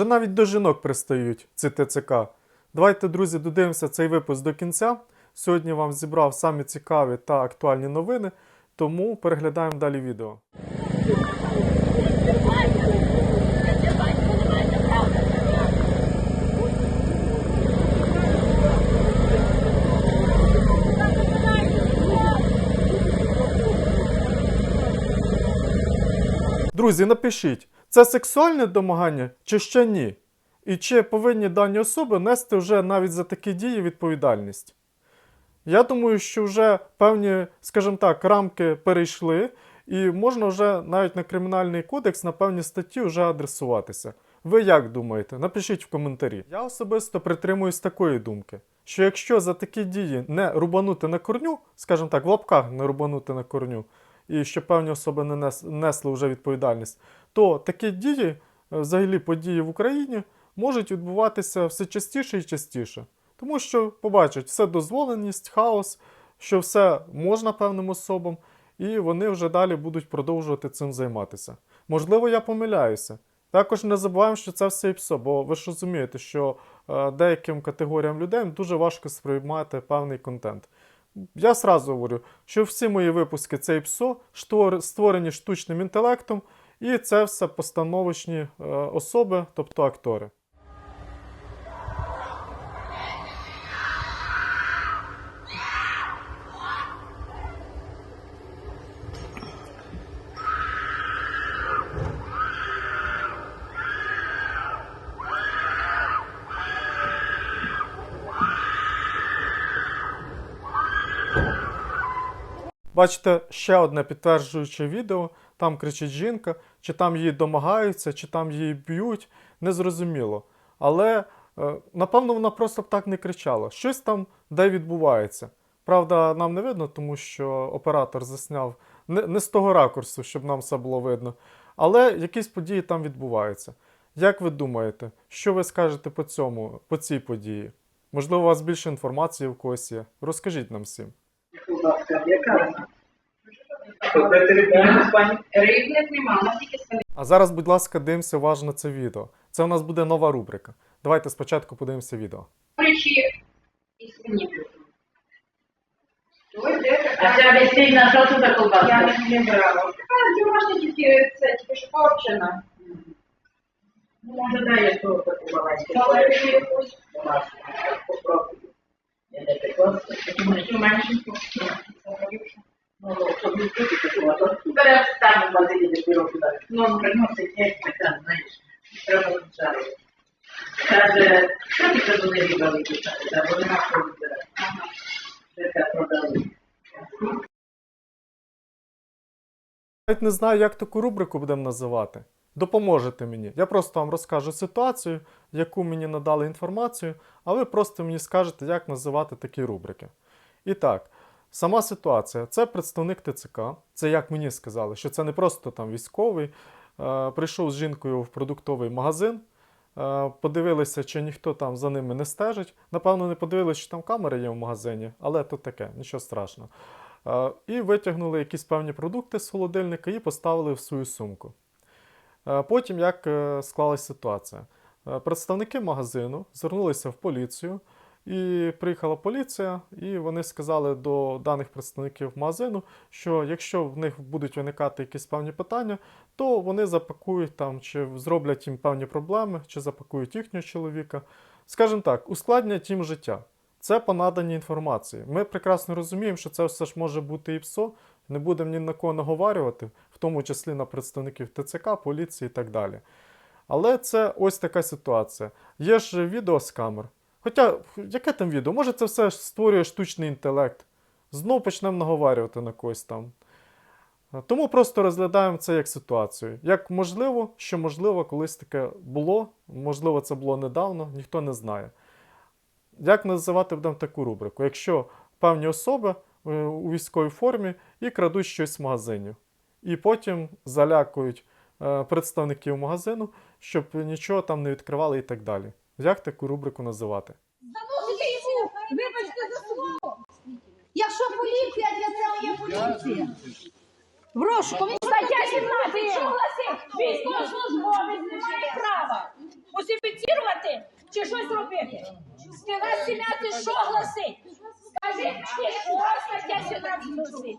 Вже навіть до жінок пристають ці ТЦК. Давайте, друзі, додивимося цей випуск до кінця. Сьогодні вам зібрав самі цікаві та актуальні новини, тому переглядаємо далі відео. Друзі, напишіть, це сексуальне домагання чи ще ні? І чи повинні дані особи нести вже навіть за такі дії відповідальність? Я думаю, що вже певні, скажімо так, рамки перейшли, і можна вже навіть на кримінальний кодекс на певні статті вже адресуватися. Ви як думаєте? Напишіть в коментарі. Я особисто притримуюсь такої думки, що якщо за такі дії не рубанути на корню, скажімо так, в лапках не рубанути на корню, і що певні особи не несли вже відповідальність, то такі дії, е, взагалі події в Україні, можуть відбуватися все частіше і частіше. Тому що побачать все дозволеність, хаос, що все можна певним особам, і вони вже далі будуть продовжувати цим займатися. Можливо, я помиляюся. Також не забуваємо, що це все і псо, бо ви ж розумієте, що е, деяким категоріям людей дуже важко сприймати певний контент. Я сразу говорю, що всі мої випуски це псо створені штучним інтелектом, і це все постановочні е, особи, тобто актори. Бачите, ще одне підтверджуюче відео. Там кричить жінка, чи там її домагаються, чи там її б'ють, незрозуміло. Але е, напевно вона просто б так не кричала. Щось там де відбувається. Правда, нам не видно, тому що оператор засняв не, не з того ракурсу, щоб нам все було видно. Але якісь події там відбуваються. Як ви думаєте, що ви скажете по цьому, по цій події? Можливо, у вас більше інформації в когось є. Розкажіть нам всім. Рибних тільки. А зараз, будь ласка, дивимося уважно це відео. Це у нас буде нова рубрика. Давайте спочатку подивимося відео. Курячі і свині. А ця весільна, що тут за Я не брала. А, домашня тільки, це тільки що копчена. Ну, може, дай я того таку маленьку. Маленьку якусь. Навіть не знаю, як таку рубрику будемо називати. Допоможете мені. Я просто вам розкажу ситуацію, яку мені надали інформацію, а ви просто мені скажете, як називати такі рубрики. І так, сама ситуація. Це представник ТЦК. Це як мені сказали, що це не просто там військовий. Е, прийшов з жінкою в продуктовий магазин. Е, Подивилися, чи ніхто там за ними не стежить. Напевно, не подивилися, що там камери є в магазині, але то таке, нічого страшного. Е, І витягнули якісь певні продукти з холодильника і поставили в свою сумку. Е, Потім як е, склалась ситуація? Е, Представники магазину звернулися в поліцію, і приїхала поліція, і вони сказали до даних представників магазину, що якщо в них будуть виникати якісь певні питання, то вони запакують там, чи зроблять їм певні проблеми, чи запакують їхнього чоловіка. Скажімо так, ускладнять їм життя. Це по наданій інформації. Ми прекрасно розуміємо, що це все ж може бути і ПСО, не будемо ні на кого наговарювати, тому числі на представників ТЦК, поліції і так далі. Але це ось така ситуація. Є ж відео з камер. Хоча, яке там відео? Може, це все створює штучний інтелект. Знов почнемо наговарювати на когось там. Тому просто розглядаємо це як ситуацію. Як можливо, що можливо, колись таке було, можливо, це було недавно, ніхто не знає. Як називати будемо таку рубрику? Якщо певні особи е, у військовій формі і крадуть щось в магазині, і потім залякують е, представників магазину, щоб нічого там не відкривали і так далі. Як таку рубрику називати? Вибачте за слово. Якщо поліція для цього є поліція. В розшуку Стаття 17 чула військовослужбовець не має права Мусифіцірувати чи щось робити? Стіна сім'яти що гласить? Скажи мені, що стаття 17 гласить?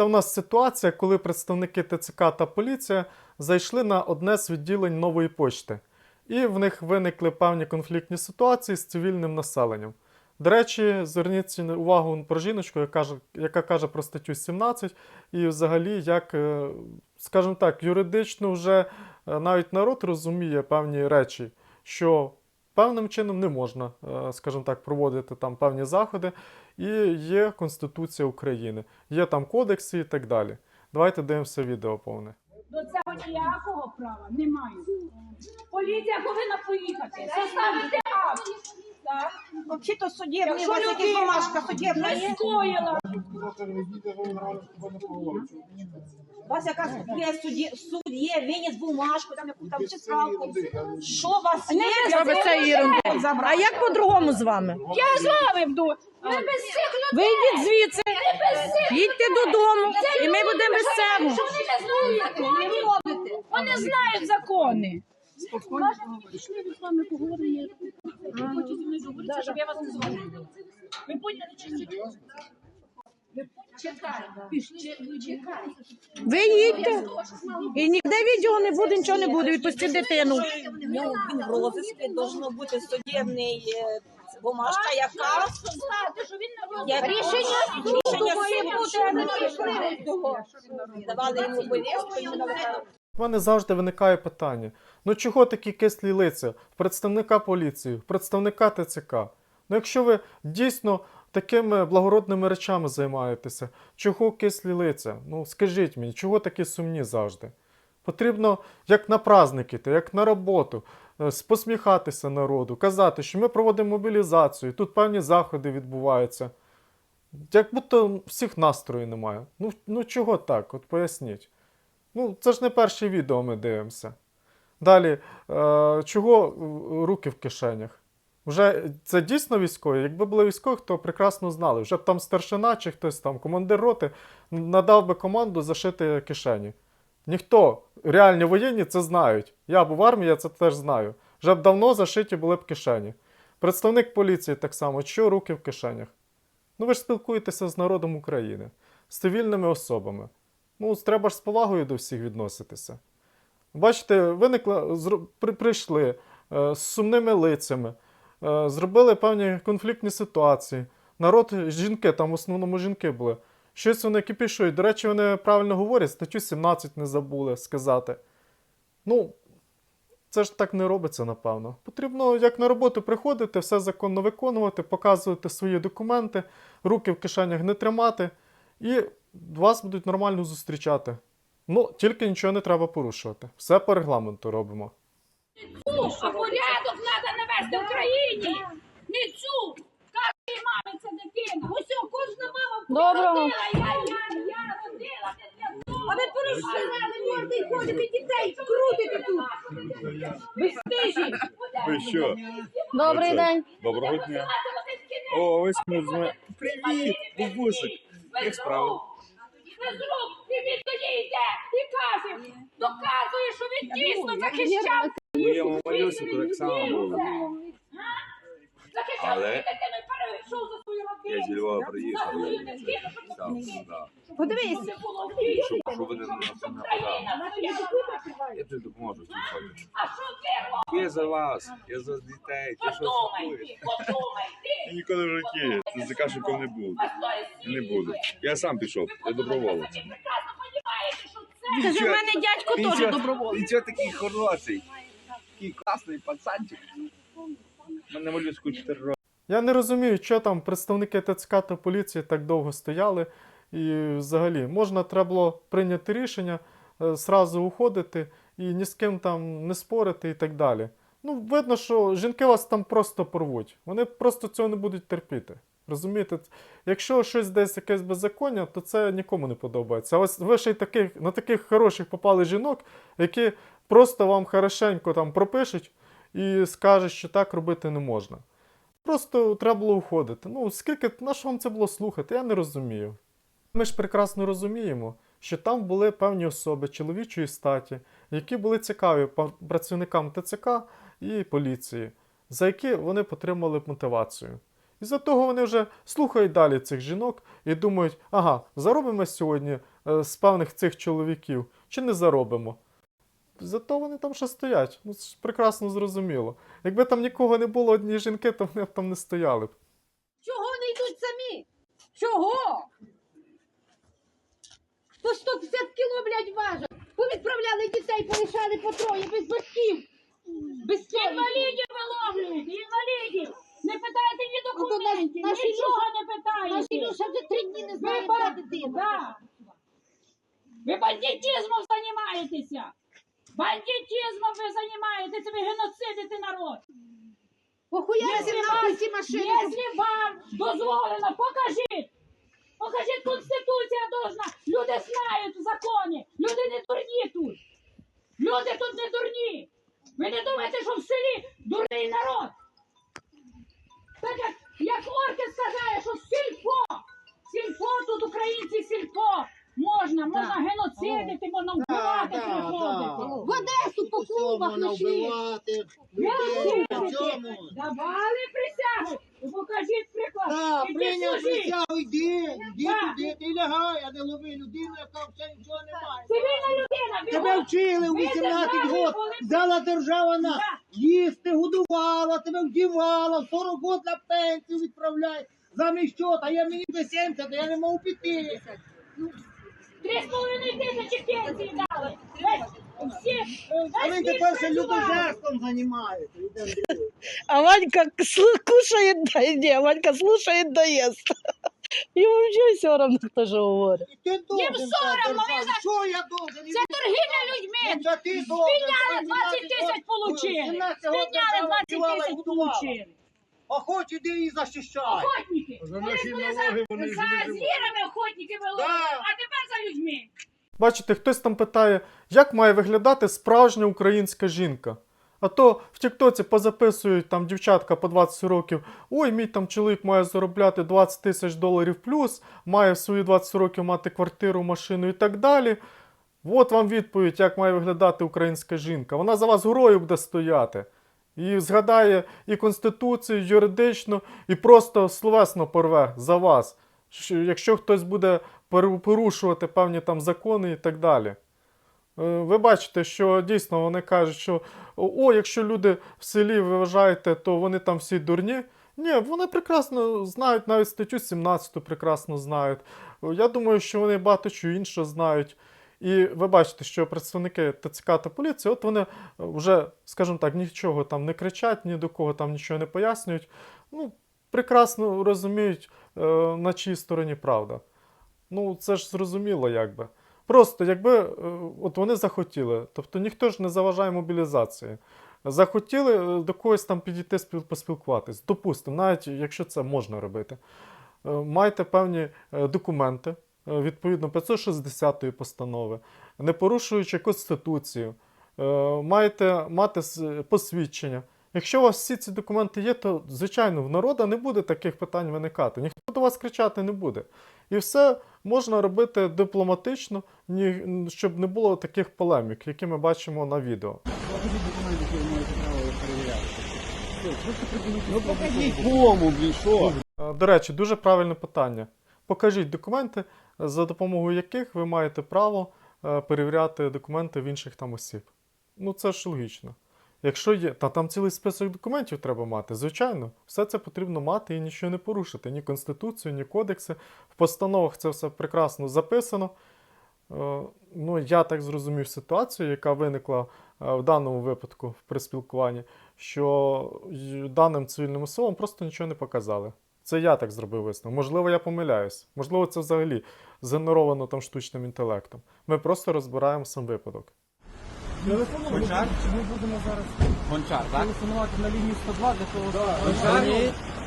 Це у нас ситуація, коли представники ТЦК та поліція зайшли на одне з відділень нової почти, і в них виникли певні конфліктні ситуації з цивільним населенням. До речі, зверніть увагу про жіночку, яка яка каже про статтю 17, і взагалі, як, е, скажімо так, юридично вже е, навіть народ розуміє певні речі, що певним чином не можна, е, скажімо так, проводити там певні заходи, і є Конституція України, є там кодекси і так далі. Давайте дивимося відео повне. До цього ніякого права немає. Поліція повинна поїхати, составити акт. Так? Судебный, Якщо у вас якась бумажка судебна Не скоїла. У вас якась є суді, суд є, виніс бумажку, там яку там чи справку. Що у вас є? Що ви це ерунди? А як по-другому з вами? Я з вами йду. Ми без цих людей. Вийдіть звідси, їдьте додому, і ми будемо без цього. Що вони не знають закони? Вони знають закони. Мені пішли від вами поговоримо. Ви хочете зі мною договоритися, щоб я вас не звала. Ви поняли чи Ви? Чекайте. Пішли. Ви їдьте. І ніде відео не буде, нічого не буде, відпустіть дитину. Ну, він в розиску, должно бути судебний е, бумажка, яка рішення Рішення має суду. бути, а не рішення. давали йому повістку, йому дали. У мене завжди виникає питання: ну чого такі кислі лиця в представника поліції, в представника ТЦК? Ну якщо ви дійсно такими благородними речами займаєтеся, чого кислі лиця? Ну скажіть мені, чого такі сумні завжди? Потрібно як на праздники, та як на роботу, е, посміхатися народу, казати, що ми проводимо мобілізацію, тут певні заходи відбуваються. Як будто всіх настрою немає. Ну, ну чого так? От поясніть. Ну, це ж не перше відео ми дивимося. Далі, е, чого руки в кишенях? Вже це дійсно військові? Якби були військові, то прекрасно знали. Вже б там старшина чи хтось там, командир роти, надав би команду зашити кишені. Ніхто, реальні воєнні це знають. Я був в армії, я це теж знаю. Вже б давно зашиті були б кишені. Представник поліції так само, що руки в кишенях? Ну ви ж спілкуєтеся з народом України, з цивільними особами. Ну, треба ж з повагою до всіх відноситися. Бачите, виникла, при, прийшли е, з сумними лицями, зробили певні конфліктні ситуації. Народ, жінки, там в основному жінки були. Щось вони кипішують. До речі, вони правильно говорять, статтю 17 не забули сказати. Ну, це ж так не робиться, напевно. Потрібно як на роботу приходити, все законно виконувати, показувати свої документи, руки в кишенях не тримати, і вас будуть нормально зустрічати. Ну, тільки нічого не треба порушувати. Все по регламенту робимо. А порядок треба навести в країні. Не цю. Кожній мамі це дитина. Ось кожна мама Доброго. родила. Я, я, я родила. це для того. А ви порушили морди і ходите дітей, крутите тут. Безстижі. Ви що? Добрий Оце. день. Доброго дня. О, ось ми з. Привіт, бабусик. Як справи? Фізрук, і він тоді йде і каже, доказує, що він дійсно захищав. Моєму малюсику так само було. Але- і. Я зі Львова приїхав. не так. Подивись. Щоб, щоб вони на нас не нападали. Я тобі допоможу що ти? Я за вас, я за дітей. Ти що Я ніколи в житті з закашником не буду. Не буду. Я сам пішов, я доброволець. Це Каже, в мене дядько теж доброволець. Ти чого такий хороший? Такий класний пацанчик. Мене малюсику 4 роки. Я не розумію, що там представники ТЦК та поліції так довго стояли. І взагалі, можна треба було прийняти рішення, е, зразу уходити і ні з ким там не спорити і так далі. Ну, видно, що жінки вас там просто порвуть. Вони просто цього не будуть терпіти. Розумієте? Якщо щось десь якесь беззаконня, то це нікому не подобається. А ось ви ще й таких, на таких хороших попали жінок, які просто вам хорошенько там пропишуть і скажуть, що так робити не можна. Просто треба було уходити. Ну, скільки, на що вам це було слухати, я не розумію. Ми ж прекрасно розуміємо, що там були певні особи чоловічої статі, які були цікаві працівникам ТЦК і поліції, за які вони отримали мотивацію. І за того вони вже слухають далі цих жінок і думають, ага, заробимо сьогодні е, з певних цих чоловіків, чи не заробимо. Зато вони там ще стоять. Ну, це ж прекрасно зрозуміло. Якби там нікого не було, одні жінки, то вони б там не стояли б. Чого не йдуть самі? Чого? По 150 кіло, блядь, важать. Повідправляли дітей, полишали по троє, без батьків. Без Інвалідів виловлюють, інвалідів. Не питайте ні документів, наш- наш нічого не Наш питаєте. Ілюша вже три дні не знає, де ба- дитина. да. ви бандитизмом займаєтеся. Бандитизмом ви займаєтеся, ви геноцидите народ. Похуя Якщо ці нахуй ці машини. Якщо вам дозволено, покажіть. Покажіть, Конституція должна. Люди знають закони. Люди не дурні тут. Люди тут не дурні. Ви не думаєте, що в селі дурний народ. Замість чого? Та я мені до 70, я не можу піти. Три з половиною тисячі пенсії дали. Весь, всі, е, А весь він світ тепер ще працював. людожерством займається. Юрій Андрійович. А Ванька слу- кушает, да, не, Ванька слушает, да ест. Ему вообще все равно, кто же говорит. І ти должен соромно, за ви державу. за- Що я должен? Це торгівля людьми. Це ти должен. Підняли 20 тисяч получили. Підняли 20 тисяч получили. А хоч іди і захищай. Охотники. Вони були за, за звірами охотники вели, Да. а тепер за людьми. Бачите, хтось там питає, як має виглядати справжня українська жінка. А то в Тіктоці позаписують там дівчатка по 20 років. Ой, мій там чоловік має заробляти 20 тисяч доларів плюс, має в свої 20 років мати квартиру, машину і так далі. От вам відповідь, як має виглядати українська жінка. Вона за вас горою буде стояти. І згадає і Конституцію, юридично, і просто словесно порве за вас. Якщо хтось буде порушувати певні там закони і так далі. Е, Ви бачите, що дійсно вони кажуть, що о, якщо люди в селі ви вважаєте, то вони там всі дурні. Ні, вони прекрасно знають, навіть статтю 17 прекрасно знають. Е, Я думаю, що вони багато чого іншого знають. І ви бачите, що представники ТЦК та поліції, от вони вже, скажімо так, нічого там не кричать, ні до кого там нічого не пояснюють. Ну, прекрасно розуміють, е, на чиїй стороні правда. Ну, це ж зрозуміло, якби. Просто якби е, от вони захотіли, тобто ніхто ж не заважає мобілізації. Захотіли е, до когось там підійти спіл- поспілкуватись. Допустимо, навіть якщо це можна робити. Е, Майте певні е, документи е, відповідно 560 постанови, не порушуючи Конституцію, е, маєте мати посвідчення. Якщо у вас всі ці документи є, то звичайно в народа не буде таких питань виникати. Ніхто до вас кричати не буде. І все можна робити дипломатично, ні, щоб не було таких полемік, які ми бачимо на відео. Ну покажіть кому, блін, що? Е, До речі, дуже правильне питання. Покажіть документи, за допомогою яких ви маєте право е, перевіряти документи в інших там осіб. Ну це ж логічно. Якщо є, та там цілий список документів треба мати, звичайно, все це потрібно мати і нічого не порушити. Ні Конституцію, ні кодекси. В постановах це все прекрасно записано. Е, Ну, я так зрозумів ситуацію, яка виникла е, в даному випадку при спілкуванні, що даним цивільним особам просто нічого не показали. Це я так зробив висновок. Можливо, я помиляюсь. Можливо, це взагалі згенеровано там штучним інтелектом. Ми просто розбираємо сам випадок. Гончар? Ми будемо зараз Гончар, так? телефонувати на лінію 102 для того, щоб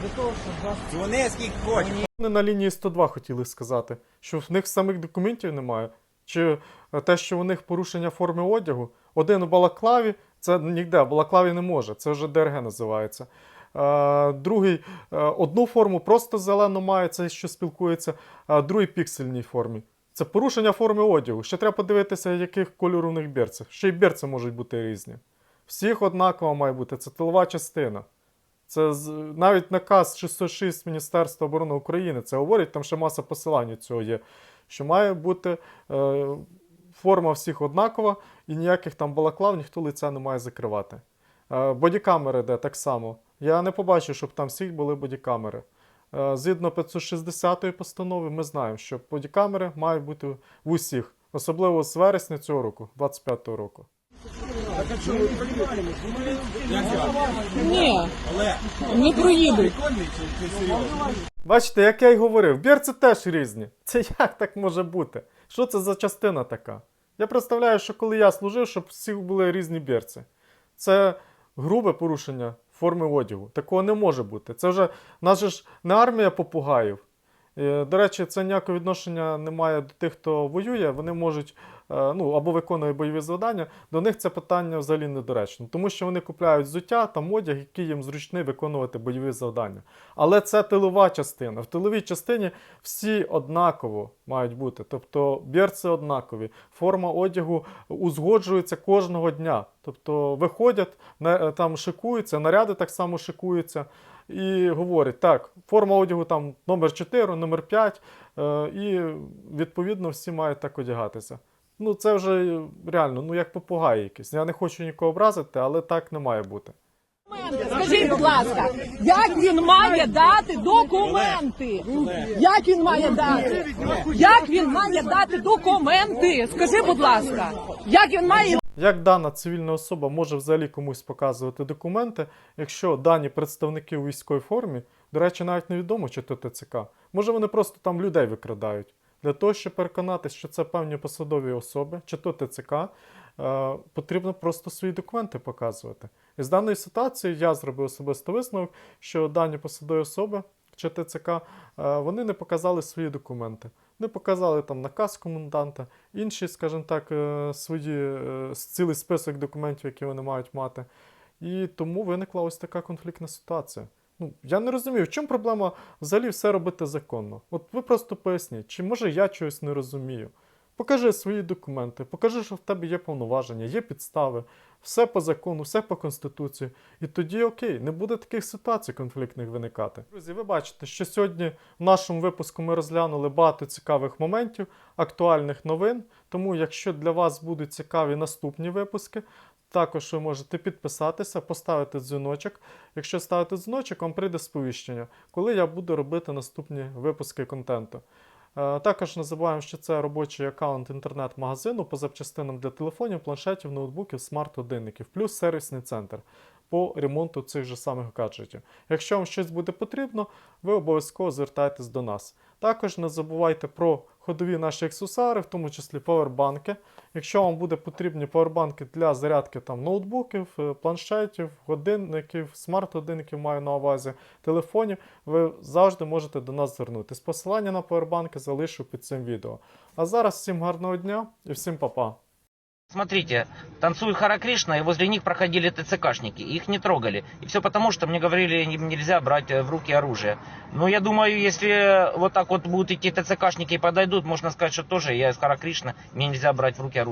для того, щоб вас Дзвони скільки хочеш. Вони на лінії 102 хотіли сказати, що в них самих документів немає. Чи е, те, що у них порушення форми одягу, один у балаклаві, це ніде, балаклаві не може, це вже ДРГ називається. Е, другий е, одну форму просто зелену має, це що спілкується, а другий піксельній формі. Це порушення форми одягу. Ще треба подивитися, яких кольору в них берці. Ще й берці можуть бути різні. Всіх однаково має бути. Це тилова частина. Це навіть наказ 606 Міністерства оборони України. Це говорить, там ще маса посилань цього є. Що має бути е, форма всіх однакова і ніяких там балаклав ніхто лиця не має закривати. Е, бодікамери де так само. Я не побачив, щоб там всіх були бодікамери. Е, Згідно 560 постанови, ми знаємо, що бодікамери мають бути в усіх, особливо з вересня цього року, 25-го року. Ні, не проїдуть. Бачите, як я й говорив, бірці теж різні. Це як так може бути? Що це за частина така? Я представляю, що коли я служив, щоб всіх були різні бірці. Це грубе порушення форми одягу. Такого не може бути. Це вже нас ж не армія попугаїв. Е, До речі, це ніякого відношення немає до тих, хто воює. Вони можуть ну, або виконує бойові завдання. До них це питання взагалі недоречно, тому що вони купляють взуття та одяг, який їм зручний виконувати бойові завдання. Але це тилова частина. В тиловій частині всі однаково мають бути. Тобто бірці однакові, форма одягу узгоджується кожного дня. Тобто виходять, е, там шикуються, наряди так само шикуються. І говорять, так, форма одягу там номер 4, номер 5, е, і відповідно всі мають так одягатися. Ну, це вже реально, ну як попугай якийсь. Я не хочу нікого образити, але так не має бути. Скажіть, будь ласка, як він має дати документи? Як він має дати? Як він має дати документи? Скажи, будь ласка, як він має Як дана цивільна особа може взагалі комусь показувати документи, якщо дані представники у військовій формі, до речі, навіть невідомо, чи то ТЦК, може вони просто там людей викрадають. Для того, щоб переконатися, що це певні посадові особи, чи то ТЦК, е, потрібно просто свої документи показувати. І з даної ситуації я зробив особисто висновок, що дані посадові особи чи ТЦК, е, вони не показали свої документи. Не показали там наказ коменданта, інші, скажімо так, е, свої цілий список документів, які вони мають мати. І тому виникла ось така конфліктна ситуація. Ну, я не розумію, в чому проблема взагалі все робити законно. От ви просто поясніть, чи може я чогось не розумію. Покажи свої документи, покажи, що в тебе є повноваження, є підстави, все по закону, все по конституції. І тоді окей, не буде таких ситуацій конфліктних виникати. Друзі, ви бачите, що сьогодні в нашому випуску ми розглянули багато цікавих моментів, актуальних новин. Тому, якщо для вас будуть цікаві наступні випуски, також ви можете підписатися, поставити дзвіночок. Якщо ставити дзвіночок, вам прийде сповіщення, коли я буду робити наступні випуски контенту. Е, Також не забуваємо, що це робочий аккаунт інтернет-магазину по запчастинам для телефонів, планшетів, ноутбуків, смарт-годинників, плюс сервісний центр по ремонту цих же самих гаджетів. Якщо вам щось буде потрібно, ви обов'язково звертайтесь до нас. Також не забувайте про ходові наші аксесуари, в тому числі повербанки. Якщо вам буде потрібні повербанки для зарядки там, ноутбуків, е, планшетів, годинників, смарт-годинників маю на увазі, телефонів, ви завжди можете до нас звернутись. Посилання на повербанки залишу під цим відео. А зараз всім гарного дня і всім па-па. Смотрите, танцует Хара Кришна, и возле них проходили ТЦКшники, их не трогали. И все потому, что мне говорили, им нельзя брать э, в руки оружие. Но я думаю, если вот так вот будут идти ТЦКшники и подойдут, можно сказать, что тоже я из Хара Кришна, мне нельзя брать в руки оружие.